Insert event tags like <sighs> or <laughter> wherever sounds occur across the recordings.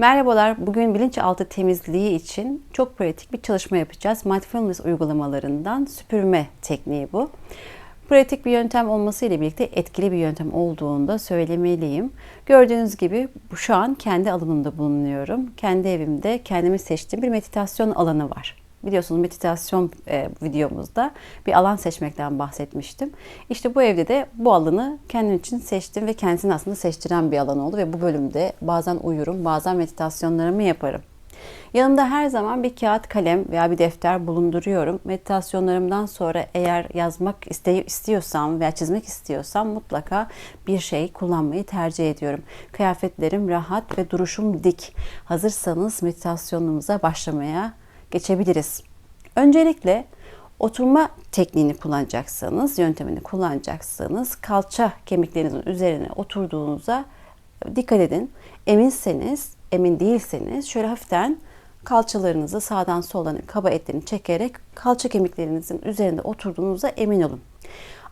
Merhabalar. Bugün bilinçaltı temizliği için çok pratik bir çalışma yapacağız. Mindfulness uygulamalarından süpürme tekniği bu. Pratik bir yöntem olması ile birlikte etkili bir yöntem olduğunu da söylemeliyim. Gördüğünüz gibi şu an kendi alanımda bulunuyorum. Kendi evimde kendimi seçtiğim bir meditasyon alanı var. Biliyorsunuz meditasyon e, videomuzda bir alan seçmekten bahsetmiştim. İşte bu evde de bu alanı kendim için seçtim ve kendisini aslında seçtiren bir alan oldu ve bu bölümde bazen uyurum, bazen meditasyonlarımı yaparım. Yanımda her zaman bir kağıt, kalem veya bir defter bulunduruyorum. Meditasyonlarımdan sonra eğer yazmak iste- istiyorsam veya çizmek istiyorsam mutlaka bir şey kullanmayı tercih ediyorum. Kıyafetlerim rahat ve duruşum dik. Hazırsanız meditasyonumuza başlamaya geçebiliriz. Öncelikle oturma tekniğini kullanacaksanız, yöntemini kullanacaksanız kalça kemiklerinizin üzerine oturduğunuza dikkat edin. Eminseniz, emin değilseniz şöyle hafiften kalçalarınızı sağdan soldan kaba etlerini çekerek kalça kemiklerinizin üzerinde oturduğunuza emin olun.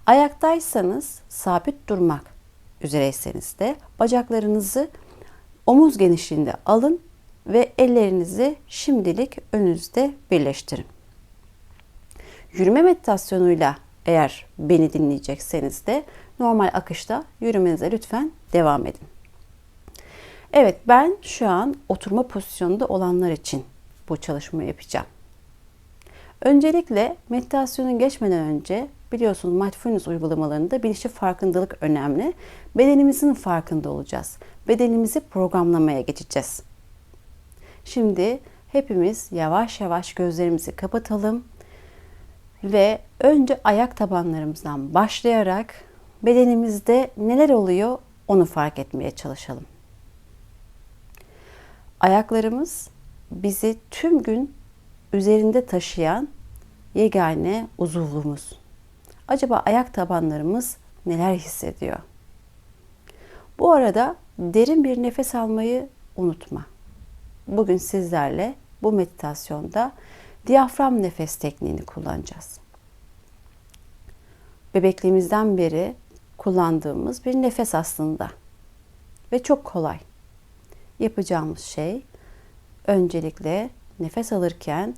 Ayaktaysanız sabit durmak üzereyseniz de bacaklarınızı omuz genişliğinde alın ve ellerinizi şimdilik önünüzde birleştirin. Yürüme meditasyonuyla eğer beni dinleyecekseniz de normal akışta yürümenize lütfen devam edin. Evet ben şu an oturma pozisyonunda olanlar için bu çalışmayı yapacağım. Öncelikle meditasyonun geçmeden önce biliyorsunuz mindfulness uygulamalarında bilinçli farkındalık önemli. Bedenimizin farkında olacağız. Bedenimizi programlamaya geçeceğiz. Şimdi hepimiz yavaş yavaş gözlerimizi kapatalım ve önce ayak tabanlarımızdan başlayarak bedenimizde neler oluyor onu fark etmeye çalışalım. Ayaklarımız bizi tüm gün üzerinde taşıyan yegane uzuvumuz. Acaba ayak tabanlarımız neler hissediyor? Bu arada derin bir nefes almayı unutma. Bugün sizlerle bu meditasyonda diyafram nefes tekniğini kullanacağız. Bebekliğimizden beri kullandığımız bir nefes aslında ve çok kolay. Yapacağımız şey öncelikle nefes alırken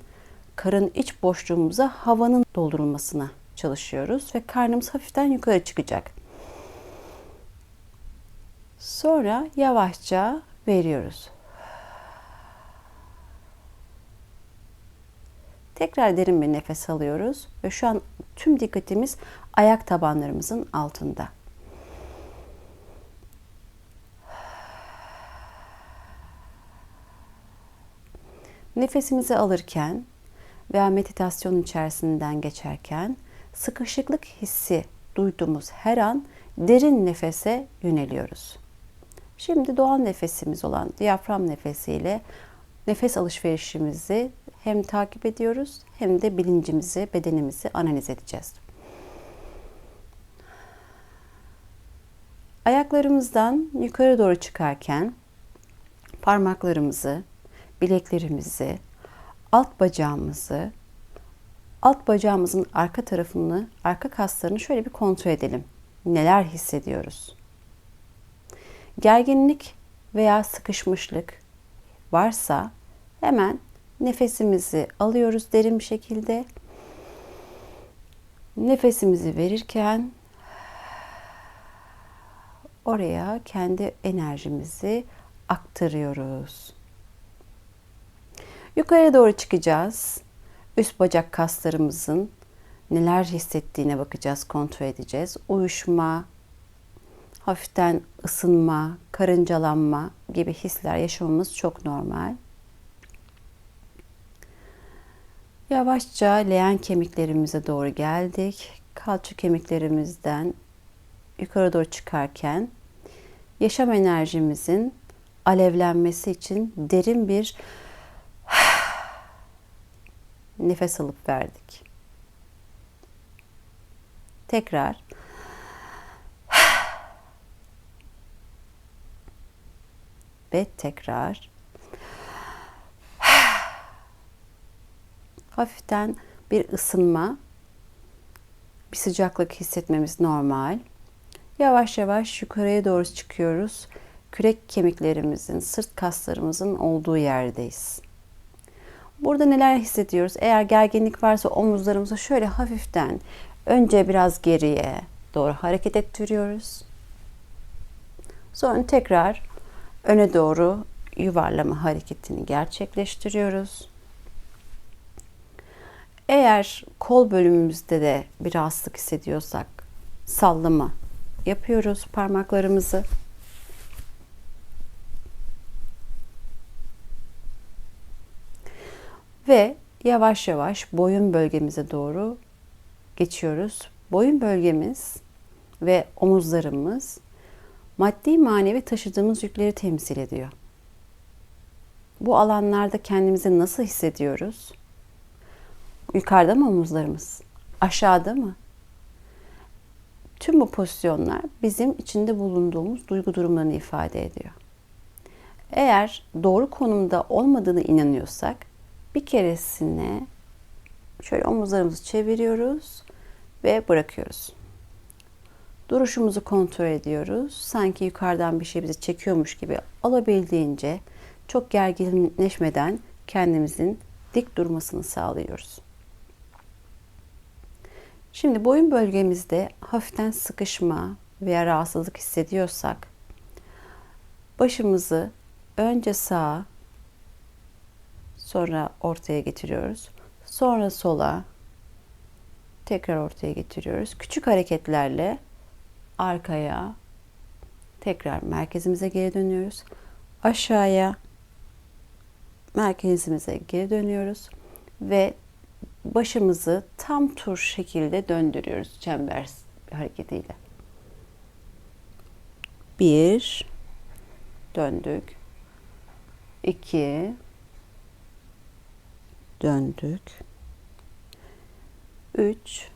karın iç boşluğumuza havanın doldurulmasına çalışıyoruz ve karnımız hafiften yukarı çıkacak. Sonra yavaşça veriyoruz. Tekrar derin bir nefes alıyoruz ve şu an tüm dikkatimiz ayak tabanlarımızın altında. Nefesimizi alırken veya meditasyon içerisinden geçerken sıkışıklık hissi duyduğumuz her an derin nefese yöneliyoruz. Şimdi doğal nefesimiz olan diyafram nefesiyle nefes alışverişimizi hem takip ediyoruz hem de bilincimizi, bedenimizi analiz edeceğiz. Ayaklarımızdan yukarı doğru çıkarken parmaklarımızı, bileklerimizi, alt bacağımızı, alt bacağımızın arka tarafını, arka kaslarını şöyle bir kontrol edelim. Neler hissediyoruz? Gerginlik veya sıkışmışlık varsa hemen nefesimizi alıyoruz derin bir şekilde. Nefesimizi verirken oraya kendi enerjimizi aktarıyoruz. Yukarıya doğru çıkacağız. Üst bacak kaslarımızın neler hissettiğine bakacağız, kontrol edeceğiz. Uyuşma, hafiften ısınma, karıncalanma gibi hisler yaşamamız çok normal. Yavaşça leğen kemiklerimize doğru geldik. Kalça kemiklerimizden yukarı doğru çıkarken yaşam enerjimizin alevlenmesi için derin bir <sighs> nefes alıp verdik. Tekrar <sighs> ve tekrar hafiften bir ısınma, bir sıcaklık hissetmemiz normal. Yavaş yavaş yukarıya doğru çıkıyoruz. kürek kemiklerimizin, sırt kaslarımızın olduğu yerdeyiz. Burada neler hissediyoruz? Eğer gerginlik varsa omuzlarımızı şöyle hafiften önce biraz geriye doğru hareket ettiriyoruz. Sonra tekrar öne doğru yuvarlama hareketini gerçekleştiriyoruz. Eğer kol bölümümüzde de bir rahatsızlık hissediyorsak sallama yapıyoruz parmaklarımızı. Ve yavaş yavaş boyun bölgemize doğru geçiyoruz. Boyun bölgemiz ve omuzlarımız maddi manevi taşıdığımız yükleri temsil ediyor. Bu alanlarda kendimizi nasıl hissediyoruz? Yukarıda mı omuzlarımız? Aşağıda mı? Tüm bu pozisyonlar bizim içinde bulunduğumuz duygu durumlarını ifade ediyor. Eğer doğru konumda olmadığını inanıyorsak bir keresine şöyle omuzlarımızı çeviriyoruz ve bırakıyoruz. Duruşumuzu kontrol ediyoruz. Sanki yukarıdan bir şey bizi çekiyormuş gibi alabildiğince çok gerginleşmeden kendimizin dik durmasını sağlıyoruz. Şimdi boyun bölgemizde hafiften sıkışma veya rahatsızlık hissediyorsak başımızı önce sağa sonra ortaya getiriyoruz. Sonra sola tekrar ortaya getiriyoruz. Küçük hareketlerle arkaya tekrar merkezimize geri dönüyoruz. Aşağıya merkezimize geri dönüyoruz ve başımızı tam tur şekilde döndürüyoruz çember hareketiyle. Bir, döndük. İki, döndük. Üç,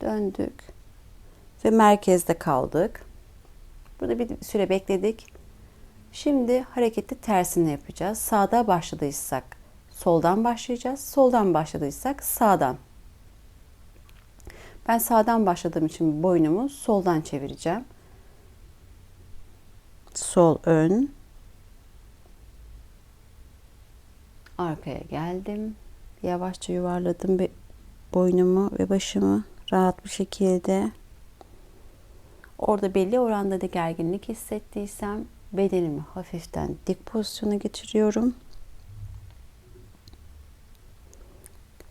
döndük. Ve merkezde kaldık. Burada bir süre bekledik. Şimdi hareketi tersine yapacağız. Sağda başladıysak soldan başlayacağız. Soldan başladıysak sağdan. Ben sağdan başladığım için boynumu soldan çevireceğim. Sol ön. Arkaya geldim. Yavaşça yuvarladım boynumu ve başımı rahat bir şekilde. Orada belli oranda da gerginlik hissettiysem bedenimi hafiften dik pozisyona geçiriyorum.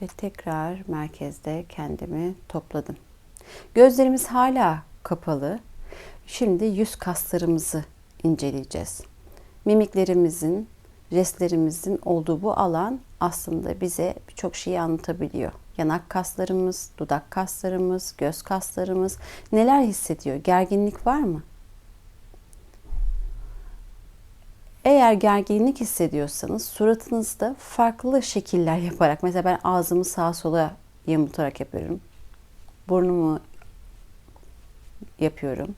Ve tekrar merkezde kendimi topladım. Gözlerimiz hala kapalı. Şimdi yüz kaslarımızı inceleyeceğiz. Mimiklerimizin, jestlerimizin olduğu bu alan aslında bize birçok şeyi anlatabiliyor. Yanak kaslarımız, dudak kaslarımız, göz kaslarımız neler hissediyor? Gerginlik var mı? Eğer gerginlik hissediyorsanız suratınızda farklı şekiller yaparak mesela ben ağzımı sağa sola yamultarak yapıyorum. Burnumu yapıyorum.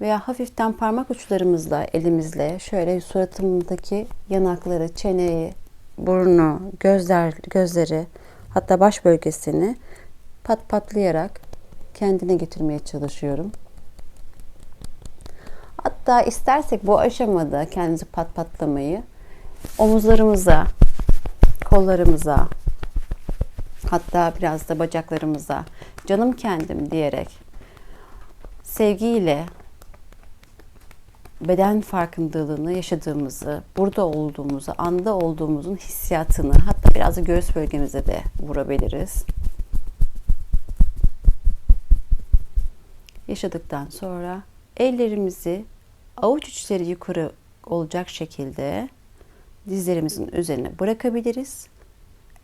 Veya hafiften parmak uçlarımızla elimizle şöyle suratımdaki yanakları, çeneyi, burnu, gözler, gözleri hatta baş bölgesini pat patlayarak kendine getirmeye çalışıyorum. Hatta istersek bu aşamada kendimizi pat patlamayı omuzlarımıza, kollarımıza, hatta biraz da bacaklarımıza canım kendim diyerek sevgiyle beden farkındalığını yaşadığımızı, burada olduğumuzu, anda olduğumuzun hissiyatını hatta biraz da göğüs bölgemize de vurabiliriz. Yaşadıktan sonra ellerimizi avuç içleri yukarı olacak şekilde dizlerimizin üzerine bırakabiliriz.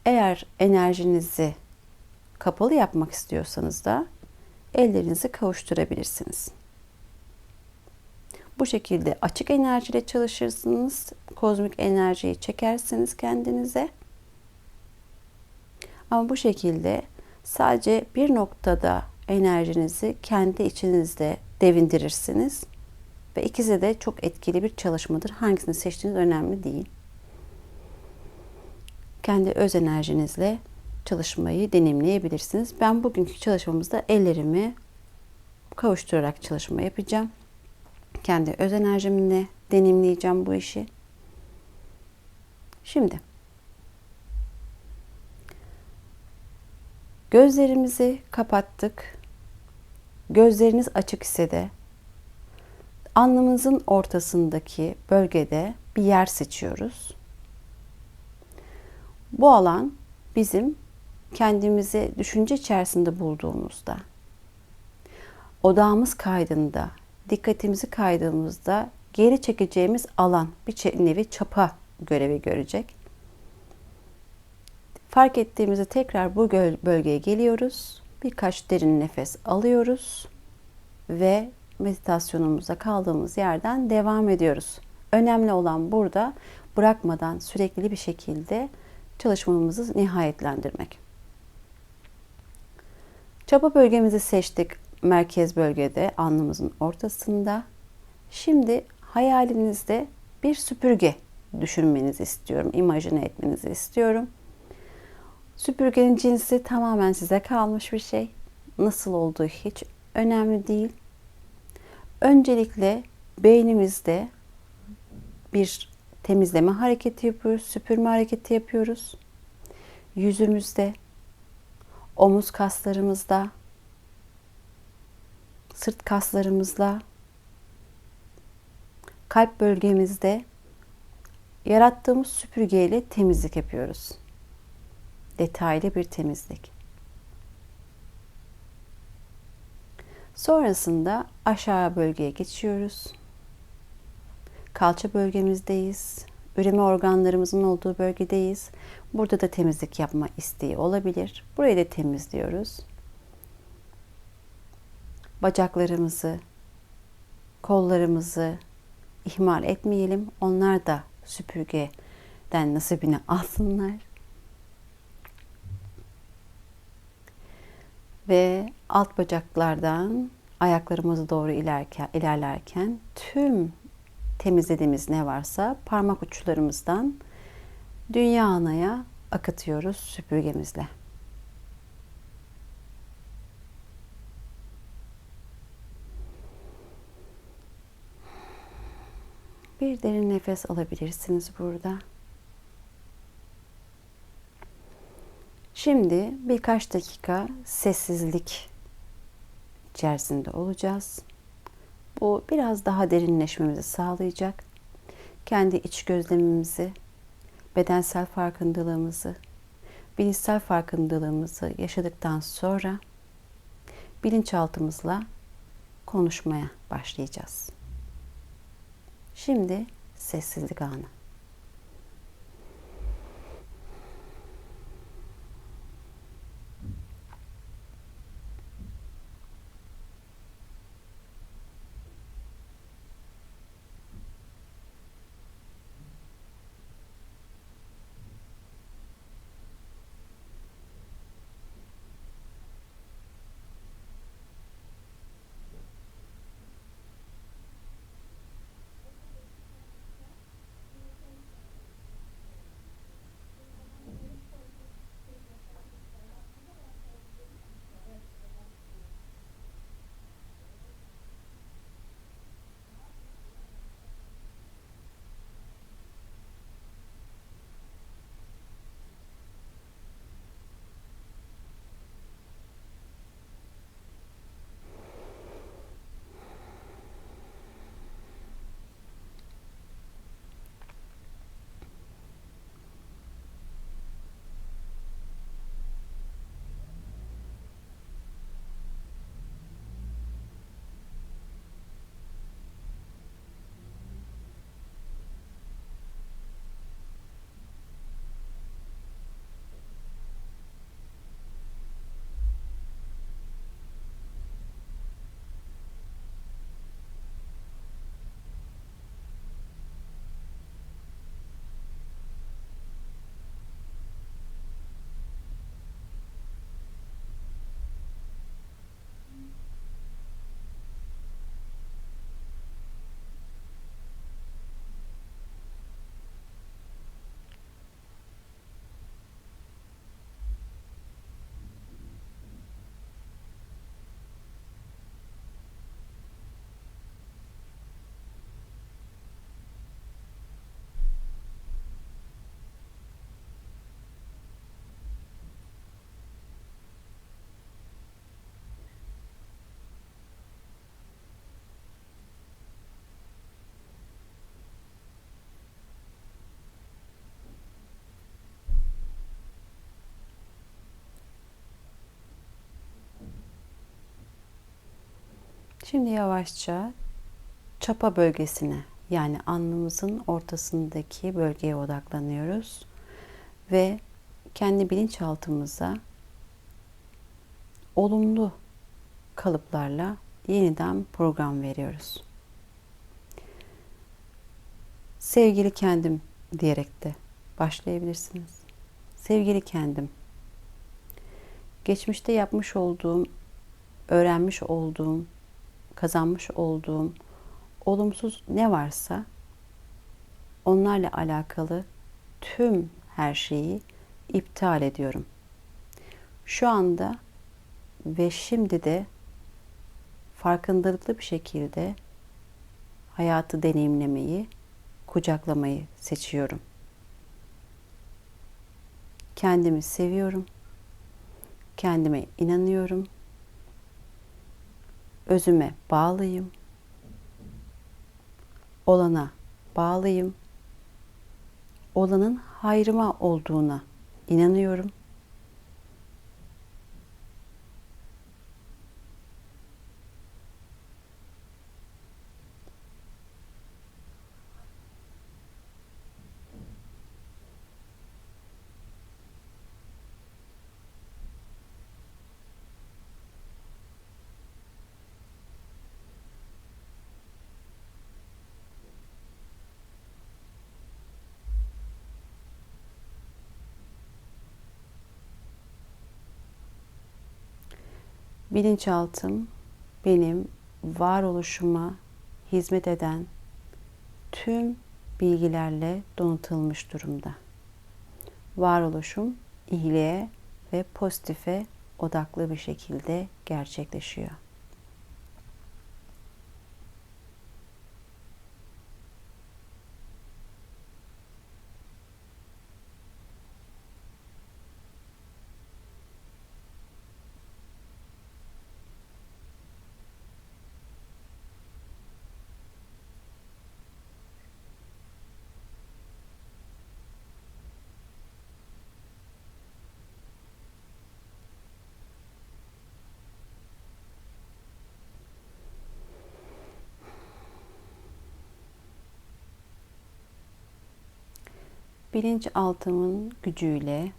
Eğer enerjinizi kapalı yapmak istiyorsanız da ellerinizi kavuşturabilirsiniz. Bu şekilde açık enerjiyle çalışırsınız. Kozmik enerjiyi çekersiniz kendinize. Ama bu şekilde sadece bir noktada enerjinizi kendi içinizde devindirirsiniz. Ve ikisi de çok etkili bir çalışmadır. Hangisini seçtiğiniz önemli değil. Kendi öz enerjinizle çalışmayı deneyimleyebilirsiniz. Ben bugünkü çalışmamızda ellerimi kavuşturarak çalışma yapacağım. kendi öz enerjimle deneyimleyeceğim bu işi. Şimdi gözlerimizi kapattık. Gözleriniz açık ise de alnımızın ortasındaki bölgede bir yer seçiyoruz. Bu alan bizim kendimizi düşünce içerisinde bulduğumuzda, odağımız kaydında, dikkatimizi kaydığımızda geri çekeceğimiz alan bir nevi çapa görevi görecek. Fark ettiğimizde tekrar bu bölgeye geliyoruz. Birkaç derin nefes alıyoruz ve meditasyonumuza kaldığımız yerden devam ediyoruz. Önemli olan burada bırakmadan sürekli bir şekilde çalışmamızı nihayetlendirmek. Çapa bölgemizi seçtik. Merkez bölgede, alnımızın ortasında. Şimdi hayalinizde bir süpürge düşünmenizi istiyorum, imajine etmenizi istiyorum. Süpürgenin cinsi tamamen size kalmış bir şey. Nasıl olduğu hiç önemli değil. Öncelikle beynimizde bir temizleme hareketi yapıyoruz, süpürme hareketi yapıyoruz. Yüzümüzde, omuz kaslarımızda, sırt kaslarımızla, kalp bölgemizde yarattığımız süpürgeyle temizlik yapıyoruz. Detaylı bir temizlik. Sonrasında aşağı bölgeye geçiyoruz. Kalça bölgemizdeyiz. Üreme organlarımızın olduğu bölgedeyiz. Burada da temizlik yapma isteği olabilir. Burayı da temizliyoruz. Bacaklarımızı, kollarımızı ihmal etmeyelim. Onlar da süpürgeden nasibini <laughs> alsınlar. Ve alt bacaklardan ayaklarımızı doğru ilerken, ilerlerken tüm temizlediğimiz ne varsa parmak uçlarımızdan dünya anaya akıtıyoruz süpürgemizle. Bir derin nefes alabilirsiniz burada. Şimdi birkaç dakika sessizlik içerisinde olacağız. Bu biraz daha derinleşmemizi sağlayacak. Kendi iç gözlemimizi, bedensel farkındalığımızı, bilişsel farkındalığımızı yaşadıktan sonra bilinçaltımızla konuşmaya başlayacağız. Şimdi sessizlik anı. Şimdi yavaşça çapa bölgesine yani alnımızın ortasındaki bölgeye odaklanıyoruz ve kendi bilinçaltımıza olumlu kalıplarla yeniden program veriyoruz. Sevgili kendim diyerek de başlayabilirsiniz. Sevgili kendim. Geçmişte yapmış olduğum, öğrenmiş olduğum, kazanmış olduğum olumsuz ne varsa onlarla alakalı tüm her şeyi iptal ediyorum. Şu anda ve şimdi de farkındalıklı bir şekilde hayatı deneyimlemeyi, kucaklamayı seçiyorum. Kendimi seviyorum. Kendime inanıyorum. Özüme bağlıyım. Olana bağlıyım. Olanın hayrıma olduğuna inanıyorum. Bilinçaltım benim varoluşuma hizmet eden tüm bilgilerle donatılmış durumda. Varoluşum iyiliğe ve pozitife odaklı bir şekilde gerçekleşiyor. Bilinçaltımın gücüyle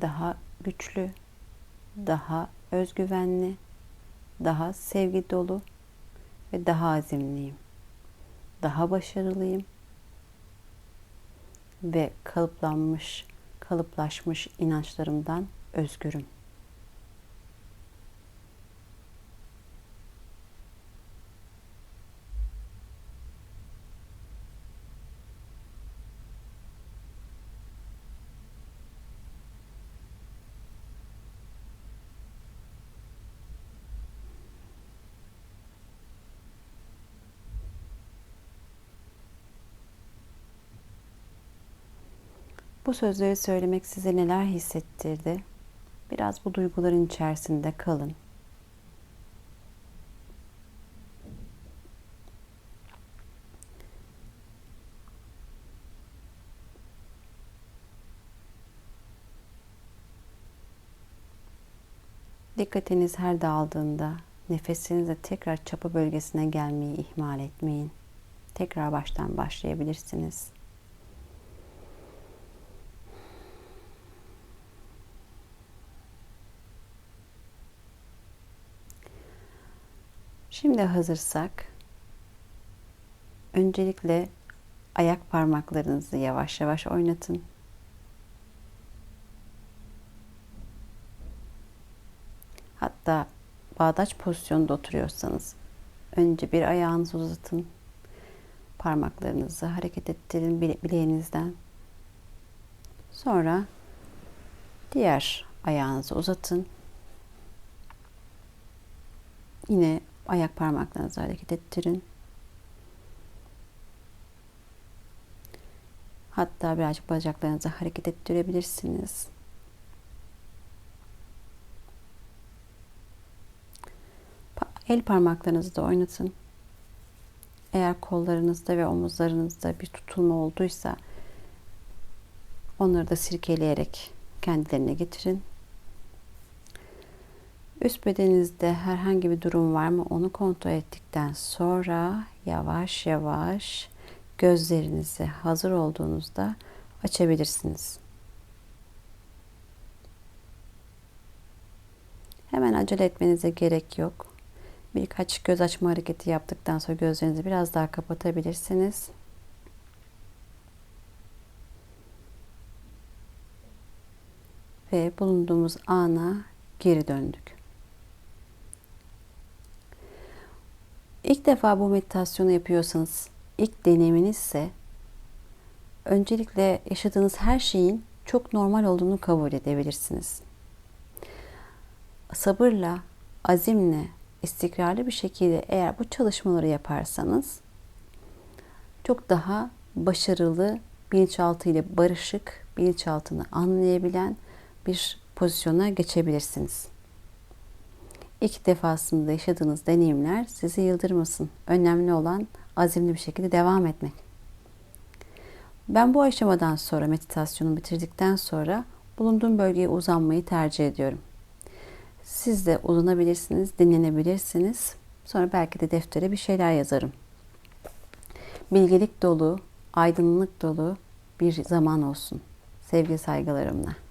daha güçlü, daha özgüvenli, daha sevgi dolu ve daha azimliyim. Daha başarılıyım ve kalıplanmış, kalıplaşmış inançlarımdan özgürüm. Bu sözleri söylemek size neler hissettirdi? Biraz bu duyguların içerisinde kalın. Dikkatiniz her dağıldığında nefesinizle tekrar çapa bölgesine gelmeyi ihmal etmeyin. Tekrar baştan başlayabilirsiniz. Şimdi hazırsak öncelikle ayak parmaklarınızı yavaş yavaş oynatın. Hatta bağdaç pozisyonda oturuyorsanız önce bir ayağınızı uzatın. Parmaklarınızı hareket ettirin bileğinizden. Sonra diğer ayağınızı uzatın. Yine Ayak parmaklarınızı hareket ettirin. Hatta birazcık bacaklarınızı hareket ettirebilirsiniz. El parmaklarınızı da oynatın. Eğer kollarınızda ve omuzlarınızda bir tutulma olduysa onları da sirkeleyerek kendilerine getirin. Üst bedeninizde herhangi bir durum var mı onu kontrol ettikten sonra yavaş yavaş gözlerinizi hazır olduğunuzda açabilirsiniz. Hemen acele etmenize gerek yok. Birkaç göz açma hareketi yaptıktan sonra gözlerinizi biraz daha kapatabilirsiniz. Ve bulunduğumuz ana geri döndük. İlk defa bu meditasyonu yapıyorsanız, ilk deneyiminizse öncelikle yaşadığınız her şeyin çok normal olduğunu kabul edebilirsiniz. Sabırla, azimle, istikrarlı bir şekilde eğer bu çalışmaları yaparsanız çok daha başarılı, bilinçaltı ile barışık, bilinçaltını anlayabilen bir pozisyona geçebilirsiniz. İlk defasında yaşadığınız deneyimler sizi yıldırmasın. Önemli olan azimli bir şekilde devam etmek. Ben bu aşamadan sonra meditasyonu bitirdikten sonra bulunduğum bölgeye uzanmayı tercih ediyorum. Siz de uzanabilirsiniz, dinlenebilirsiniz. Sonra belki de deftere bir şeyler yazarım. Bilgelik dolu, aydınlık dolu bir zaman olsun. Sevgi saygılarımla.